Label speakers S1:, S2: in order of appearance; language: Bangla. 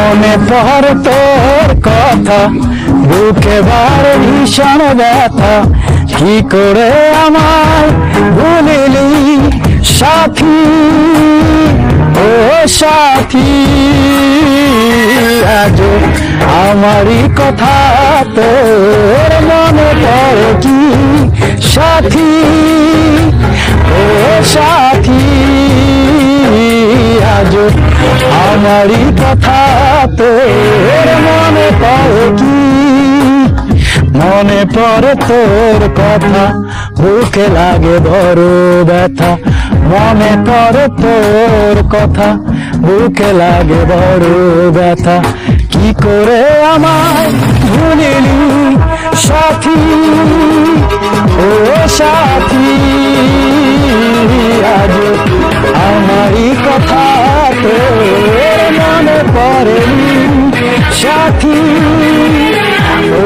S1: মনে পর তোর কথা, বুকে বার ভীষণ ব্যথা। কি করে আমায় ভুলিলি সাথী? ও সাথী, আজ আমারই কথা তোর মনে পড়ে কি সাথী? আমারই কথা তোর মনে পড়ে কি? মনে পড়ে তোর কথা, বুকে লাগে বড় ব্যথা। মনে পড়ে তোর কথা, বুকে লাগে বড় ব্যথা। কি করে আমায় ভুলিলি সাথী? ও সাথী, আজ আমারই কথা সাথী ও